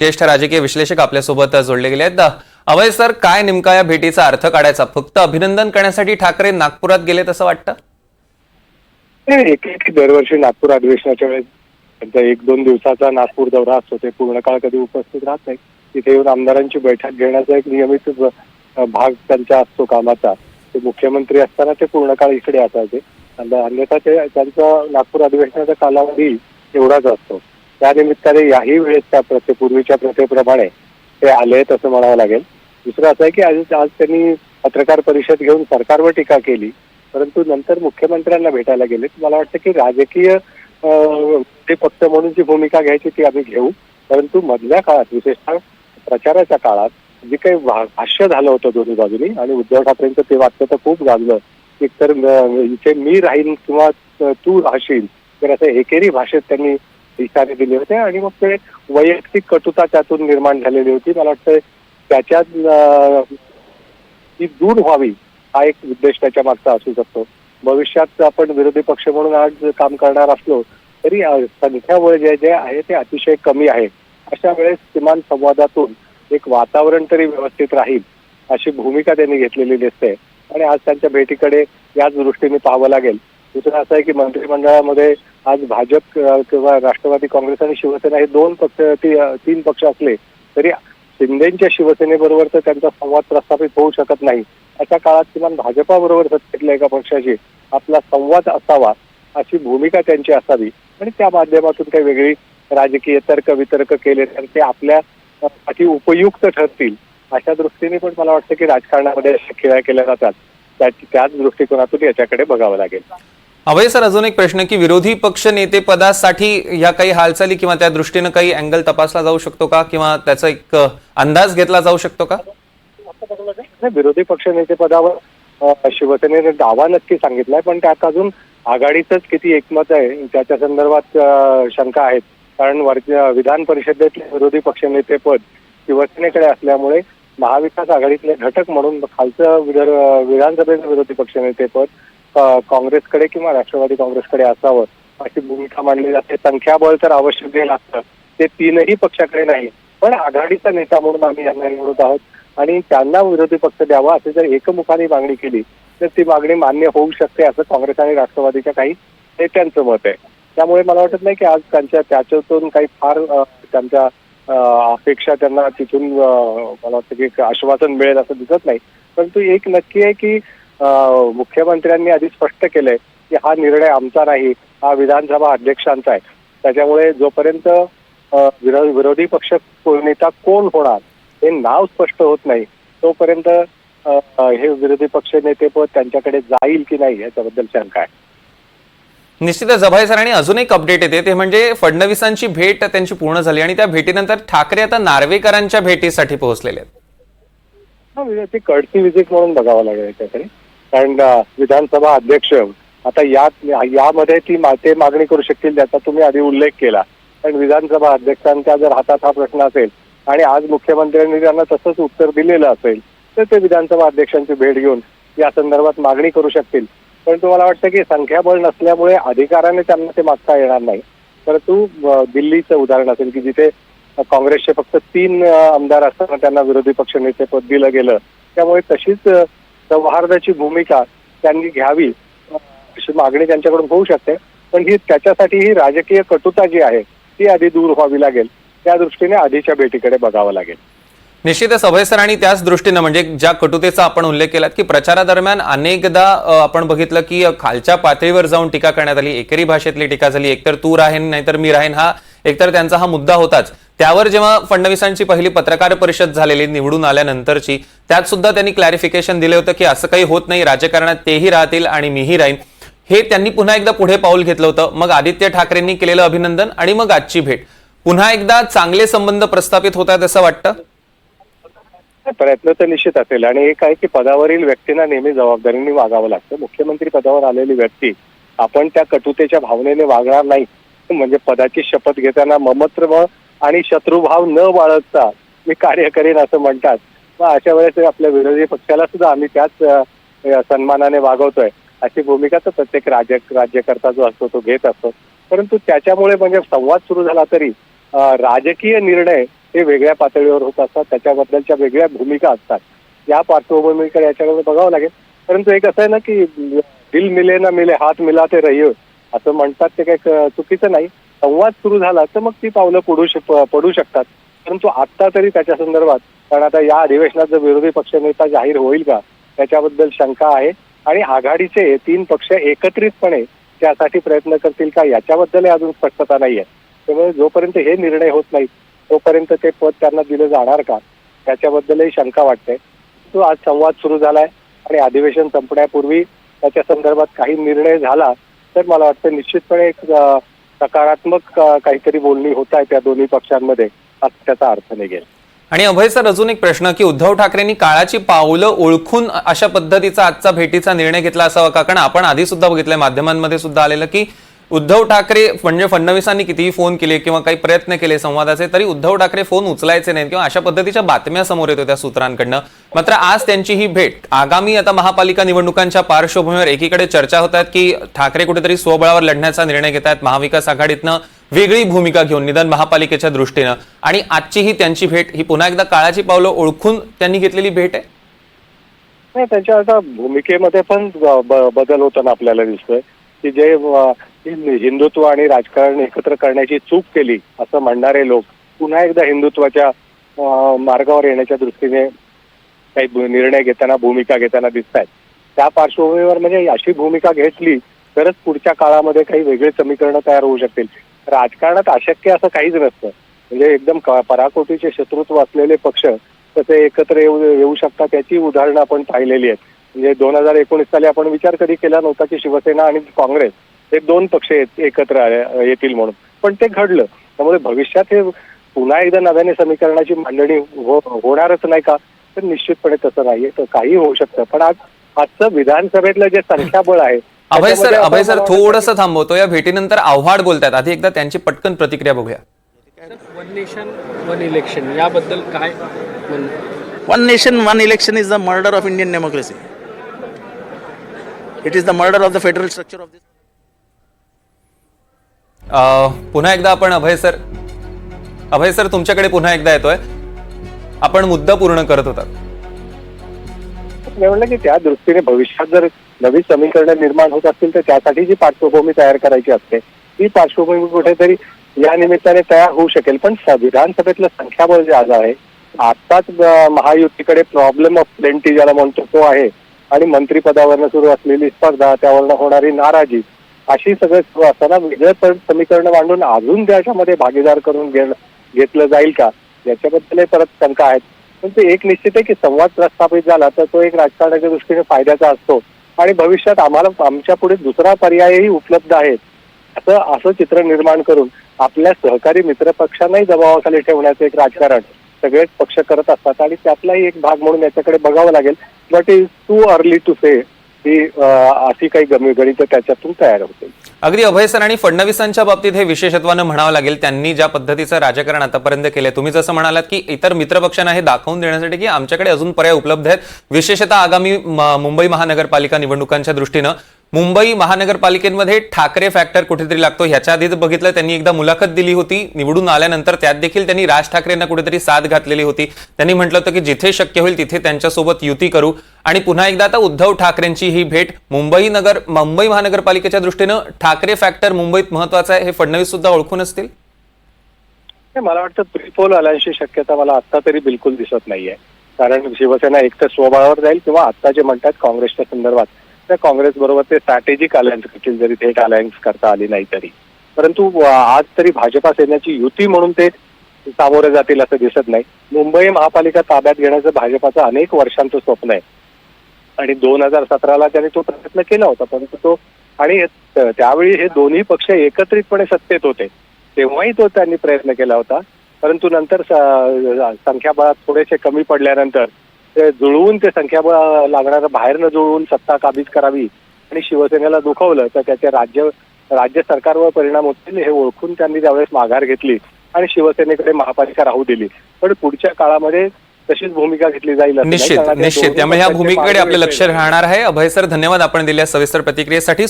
ज्येष्ठ राजकीय विश्लेषक आपल्यासोबत जोडले गेले आहेत. अभय सर काय नेमका या भेटीचा अर्थ काढायचा? फक्त अभिनंदन करण्यासाठी ठाकरे नागपुरात गेले तसं वाटतं? नाही, एक एक दरवर्षी नागपूर अधिवेशनाच्या वेळेस त्यांचा एक दोन दिवसाचा नागपूर दौरा असतो. ते पूर्ण काळ कधी उपस्थित राहत नाही तिथे येऊन आमदारांची बैठक घेण्याचा एक नियमित भाग त्यांचा असतो कामाचा. ते मुख्यमंत्री असताना ते पूर्ण काळ इकडे असायचे अन्यथा ते त्यांचा नागपूर अधिवेशनाचा कालावधी एवढाच असतो. त्यानिमित्ताने याही वेळेस त्या प्रथे पूर्वीच्या प्रथेप्रमाणे ते आले असं म्हणावं लागेल. दुसरं असं आहे की आज आज त्यांनी पत्रकार परिषद घेऊन सरकारवर टीका केली परंतु नंतर मुख्यमंत्र्यांना भेटायला गेले. मला वाटतं की राजकीय ते पक्ष म्हणून जी भूमिका घ्यायची ती आम्ही घेऊ. परंतु मधल्या काळात विशेषतः प्रचाराच्या काळात जे काही भाष्य झालं होतं दोन्ही बाजूनी आणि उद्धव ठाकरेंचं ते वाक्य तर खूप गाजलं एकतर इथे मी राहीन किंवा तू राहशील तर असं एकेरी भाषेत त्यांनी इशारे दिले होते आणि मग ते वैयक्तिक कटुता त्यातून निर्माण झालेली होती. मला वाटतं त्याच्यात ती दूर व्हावी हा एक उद्देश त्याच्या मागचा असू शकतो. भविष्यात आपण विरोधी पक्ष म्हणून आज काम करणार असलो तरी अ, संख्याबळ जे जे आहे ते अतिशय कमी आहे. अशा वेळेस किमान संवादातून एक वातावरण तरी व्यवस्थित राहील अशी भूमिका त्यांनी घेतलेली दिसते. आणि आज त्यांच्या भेटीकडे याच दृष्टीने पाहावं लागेल. दुसरं असं आहे की मंत्रिमंडळामध्ये आज भाजप किंवा राष्ट्रवादी काँग्रेस आणि शिवसेना हे दोन पक्ष तीन पक्ष असले तरी शिंदेच्या शिवसेनेबरोबर तर त्यांचा संवाद प्रस्थापित होऊ शकत नाही. अशा काळात किमान भाजपाबरोबर सत्तेतल्या एका पक्षाशी आपला संवाद असावा अशी भूमिका त्यांची असावी. आणि त्या माध्यमातून काही वेगळी राजकीय तर्क वितर्क केले तर ते आपल्या अति साठी उपयुक्त ठरतील. अशा दृष्टीने पण मला वाटतं की राजकारणामध्ये अशा खेळ्या केल्या जातात. त्याच दृष्टिकोनातून याच्याकडे बघावं लागेल. अभय सर अजून एक प्रश्न की विरोधी पक्ष नेतेपदासाठी या काही हालचाली किंवा त्या दृष्टीनं काही अँगल तपासला जाऊ शकतो का? किंवा त्याचा एक अंदाज घेतला जाऊ शकतो का? विरोधी पक्ष नेतेपदावर शिवसेनेने दावा नक्की सांगितलाय पण त्यात अजून आघाडीचंच किती एकमत आहे त्याच्या संदर्भात शंका आहेत. कारण विधान परिषदेतले विरोधी पक्ष नेतेपद शिवसेनेकडे असल्यामुळे महाविकास आघाडीतले घटक म्हणून खालचं विधानसभेचं विरोधी पक्ष नेतेपद काँग्रेसकडे किंवा राष्ट्रवादी काँग्रेसकडे असावं अशी भूमिका मांडली जाते. संख्याबळ तर आवश्यक जे लागतं ते तीनही पक्षाकडे नाही. पण आघाडीचा नेता म्हणून आम्ही यांना निवडत आहोत. आणि त्यांना विरोधी पक्ष द्यावा असे जर एकमुखाने मागणी केली तर ती मागणी मान्य होऊ शकते असं काँग्रेस आणि राष्ट्रवादीच्या काही नेत्यांचं मत आहे. त्यामुळे मला वाटत नाही की आज त्यांच्या त्याच्यातून काही फार त्यांच्या अपेक्षा त्यांना तिथून मला वाटतं की आश्वासन मिळेल असं दिसत नाही. परंतु एक नक्की आहे की मुख्यमंत्र्यांनी आधी स्पष्ट केलंय की हा निर्णय आमचा नाही हा विधानसभा अध्यक्षांचा आहे. त्याच्यामुळे जोपर्यंत विरोधी पक्ष नेता कोण होणार हे नाव स्पष्ट होत नाही तोपर्यंत हे विरोधी पक्ष नेतेपद त्यांच्याकडे जाईल की नाही याच्याबद्दल शंका आहे. निश्चितच अभय सरांनी अजून एक अपडेट येते ते म्हणजे फडणवीसांची भेट त्यांची पूर्ण झाली आणि त्या भेटीनंतर ठाकरे आता नार्वेकरांच्या भेटीसाठी पोहोचलेले आहेत. ती कडची विजिट म्हणून बघावं लागेल याच्याकडे कारण विधानसभा अध्यक्ष आता यात यामध्ये ती ते मागणी करू शकतील ज्याचा तुम्ही आधी उल्लेख केला. पण विधानसभा अध्यक्षांच्या जर हातात हा प्रश्न असेल आणि आज मुख्यमंत्र्यांनी त्यांना तसंच उत्तर दिलेलं असेल तर ते विधानसभा अध्यक्षांची भेट घेऊन या संदर्भात मागणी करू शकतील. परंतु मला वाटतं की संख्याबळ नसल्यामुळे अधिकाराने त्यांना ते मागता येणार नाही. परंतु दिल्लीचं उदाहरण असेल की जिथे काँग्रेसचे फक्त तीन आमदार असताना त्यांना विरोधी पक्षनेतेपद दिलं गेलं त्यामुळे तशीच सौहार्दाची भूमिका त्यांनी घ्यावी अशी मागणी त्यांच्याकडून होऊ शकते. पण ही त्याच्यासाठी ही राजकीय कटुता जी आहे ती आधी दूर व्हावी लागेल. त्या दृष्टीने आधीच्या भेटीकडे बघावं लागेल. निश्चितच अभय सर आणि त्याच दृष्टीनं म्हणजे ज्या कटुतेचा आपण उल्लेख केलात की प्रचारादरम्यान अनेकदा आपण बघितलं की खालच्या पातळीवर जाऊन टीका करण्यात आली एकेरी भाषेतली टीका झाली एकतर तू राहीन नाहीतर मी राहीन हा एकतर त्यांचा हा मुद्दा होताच. त्यावर जेव्हा फडणवीसांची पहिली पत्रकार परिषद झालेली निवडून आल्यानंतरची त्यात सुद्धा त्यांनी क्लॅरिफिकेशन दिले होतं की असं काही होत नाही राजकारणात तेही राहतील आणि मीही राहीन. हे त्यांनी पुन्हा एकदा पुढे पाऊल घेतलं होतं. मग आदित्य ठाकरेंनी केलेलं अभिनंदन आणि मग आजची भेट. पुन्हा एकदा चांगले संबंध प्रस्थापित होत आहेत असं वाटतं? प्रयत्न तर निश्चित असेल. आणि एक आहे की पदावरील व्यक्तींना नेहमी जबाबदारीने वागावं लागतं. मुख्यमंत्री पदावर आलेली व्यक्ती आपण त्या कटुतेच्या भावनेने वागणार नाही. म्हणजे पदाची शपथ घेताना ममत्र आणि शत्रुभाव न बाळगता मी कार्य करेन असं म्हणतात. मग अशा वेळेस आपल्या विरोधी पक्षाला सुद्धा आम्ही त्याच सन्मानाने वागवतोय. अशी भूमिका तर प्रत्येक राज्य राज्यकर्ता जो असतो तो घेत असतो. परंतु त्याच्यामुळे म्हणजे संवाद सुरू झाला तरी राजकीय निर्णय हे वेगळ्या पातळीवर होत असतात. त्याच्याबद्दलच्या वेगळ्या भूमिका असतात. या पार्श्वभूमीकडे याच्याकडे बघावं लागेल. परंतु एक असं आहे ना की दिल मिले ना मिले हात मिला ते रहियो असं म्हणतात ते काही चुकीचं नाही. संवाद सुरू झाला तर मग ती पावलं पडू शक पडू शकतात. परंतु आत्ता तरी त्याच्या संदर्भात कारण आता या अधिवेशनात जर विरोधी पक्षनेता जाहीर होईल का त्याच्याबद्दल शंका आहे. आणि आघाडीचे तीन पक्ष एकत्रितपणे त्यासाठी प्रयत्न करतील का याच्याबद्दल अजून स्पष्टता नाही आहे. त्यामुळे जोपर्यंत हे निर्णय होत नाहीत तोपर्यंत ते पद त्यांना दिलं जाणार का त्याच्याबद्दलही शंका वाटते. तो आज संवाद सुरू झालाय आणि अधिवेशन संपण्यापूर्वी त्याच्या संदर्भात काही निर्णय झाला तर मला वाटतं निश्चितपणे एक सकारात्मक काहीतरी बोलणी होत आहे त्या दोन्ही पक्षांमध्ये असं त्याचा अर्थ निघेल. आणि अभय सर अजून एक प्रश्न की उद्धव ठाकरेंनी काळाची पावलं ओळखून अशा पद्धतीचा आजचा भेटीचा निर्णय घेतला असावा का? कारण आपण आधी सुद्धा बघितलंय माध्यमांमध्ये सुद्धा आलेलं की उद्धव ठाकरे म्हणजे फडणवीसांनी कितीही फोन केले किंवा काही प्रयत्न केले संवादाचे तरी उद्धव ठाकरे फोन उचलायचे नाहीत किंवा अशा पद्धतीच्या बातम्या समोर येत होत्या सूत्रांकडनं. मात्र आज त्यांची ही भेट आगामी आता महापालिका निवडणुकांच्या पार्श्वभूमीवर एकीकडे चर्चा होतात की ठाकरे कुठेतरी स्वबळावर लढण्याचा निर्णय घेत आहेत महाविकास आघाडीतनं वेगळी भूमिका घेऊन निदान महापालिकेच्या दृष्टीनं. आणि आजची ही त्यांची भेट ही पुन्हा एकदा काळाची पावलं ओळखून त्यांनी घेतलेली भेट आहे? नाही त्यांच्या आता भूमिकेमध्ये पण बदल होताना आपल्याला दिसतोय. की जे हिंदुत्व आणि राजकारण एकत्र करण्याची चूक केली असं म्हणणारे लोक पुन्हा एकदा हिंदुत्वाच्या मार्गावर येण्याच्या दृष्टीने काही निर्णय घेताना भूमिका घेताना दिसत आहेत त्या पार्श्वभूमीवर म्हणजे अशी भूमिका घेतली तरच पुढच्या काळामध्ये काही वेगळी समीकरणं तयार होऊ शकतील. राजकारणात अशक्य असं काहीच नसतं. म्हणजे एकदम पराकोटीचे शत्रुत्व असलेले पक्ष कसे एकत्र येऊ येऊ शकतात याची उदाहरणं आपण पाहिलेली आहेत. म्हणजे दोन हजार एकोणीस साली आपण विचार कधी केला नव्हता की शिवसेना आणि काँग्रेस हे दोन पक्ष एकत्र आले- येतील म्हणून. पण ते घडलं. त्यामुळे भविष्यात हे पुन्हा एकदा नव्याने समीकरणाची मांडणी हो- होणारच नाही का? तर निश्चितपणे तसं नाहीये तर काही होऊ शकतं. पण आज आजचं विधानसभेतलं जे संख्याबळ आहे अभय सर अभय सर थोडस थांबवतो. या भेटीनंतर आव्हाड बोलतात आधी एकदा त्यांची पटकन प्रतिक्रिया बघूया. वन नेशन वन इलेक्शन याबद्दल काय nation, one election is the murder of Indian democracy. It is the murder of the federal structure of this. अं, पुन्हा एकदा आपण अभय सर अभय सर तुमच्याकडे पुन्हा एकदा येतोय. आपण मुद्दा पूर्ण करत होता. मी म्हणलं की त्या दृष्टीने भविष्यात जर नवी समीकरण निर्माण होत असतील तर त्यासाठी जी पार्श्वभूमी तयार करायची असते ती पार्श्वभूमी कुठेतरी या निमित्ताने तयार होऊ शकेल. पण विधानसभेतलं संख्याबळ जे आज आहे आताच महायुतीकडे प्रॉब्लेम ऑफ प्लेंटी ज्याला म्हणतो तो आहे. आणि मंत्रिपदावरनं सुरू असलेली स्पर्धा त्यावरनं होणारी नाराजी अशी सगळं सुरू असताना वेगळं समीकरण मांडून अजून त्याच्यामध्ये भागीदार करून घेतलं जाईल का? याच्याबद्दलही परत शंका आहेत. पण ते एक निश्चित आहे की संवाद प्रस्थापित झाला तर तो एक राजकारणाच्या दृष्टीने फायद्याचा असतो. आणि भविष्यात आम्हाला आमच्या पुढे दुसरा पर्यायही उपलब्ध आहे. असं असं चित्र निर्माण करून आपल्या सहकारी मित्रपक्षांनाही दबावाखाली ठेवण्याचं एक राजकारण सगळेच पक्ष करत असतात. आणि त्यातलाही एक भाग म्हणून याच्याकडे बघावं लागेल. But is too early to say ही अशी काही गणित त्याच्यातून तयार होते. अगदी अभय सर आणि फडणवीसांच्या बाबतीत हे विशेषत्वानं म्हणावं लागेल त्यांनी ज्या पद्धतीचं राजकारण आतापर्यंत केलंय तुम्ही जसं म्हणालात की इतर मित्रपक्षांना हे दाखवून देण्यासाठी की आमच्याकडे अजून पर्याय उपलब्ध आहेत. विशेषतः आगामी मुंबई महानगरपालिका निवडणुकांच्या दृष्टीनं मुंबई महानगरपालिकेमध्ये ठाकरे फॅक्टर कुठेतरी लागतो. ह्याच्या आधीच बघितलं त्यांनी एकदा मुलाखत दिली होती. निवडून आल्यानंतर त्यात देखील त्यांनी राज ठाकरेंना कुठेतरी साथ घातलेली होती. त्यांनी म्हटलं होतं की जिथे शक्य होईल तिथे त्यांच्यासोबत युती करू. आणि पुन्हा एकदा आता उद्धव ठाकरेंची ही भेट मुंबई नगर मुंबई महानगरपालिकेच्या दृष्टीनं ठाकरे फॅक्टर मुंबईत महत्त्वाचा आहे हे फडणवीस सुद्धा ओळखून असतील? मला वाटतं प्रीपोल आल्याची शक्यता मला आता तरी बिलकुल दिसत नाहीये. कारण शिवसेना एक तर स्वबळावर जाईल किंवा आता जे म्हणतात काँग्रेसच्या संदर्भात त्या काँग्रेस बरोबर ते स्ट्रॅटेजिक अलायन्स करतील जरी थेट अलायन्स करता आली नाही तरी. परंतु आज तरी भाजपा सेनेची युती म्हणून ते सामोरे जातील असं दिसत नाही. मुंबई महापालिका ताब्यात घेण्याचं भाजपाचं अनेक वर्षांचं स्वप्न आहे. आणि दोन हजार सतराला त्यांनी तो प्रयत्न केला होता परंतु तो आणि त्यावेळी हे दोन्ही पक्ष एकत्रितपणे सत्तेत होते. तेव्हाही तो त्यांनी प्रयत्न केला होता. परंतु नंतर संख्याबळात थोडेसे कमी पडल्यानंतर ते जुळवून ते संख्याबळ लागणारं बाहेर न जुळवून सत्ता काबीज करावी आणि शिवसेनेला दुखवलं तर त्याचे राज्य राज्य सरकारवर परिणाम होतील हे ओळखून त्यांनी त्यावेळेस माघार घेतली आणि शिवसेनेकडे महापालिका राहू दिली पण पुढच्या काळामध्ये तशीच भूमिका घेतली जाईल. निश्चित निश्चित त्यामुळे ह्या भूमिकेकडे आपलं लक्ष. राहणार आहे अभय सर धन्यवाद आपण दिलेल्या सविस्तर प्रतिक्रियेसाठी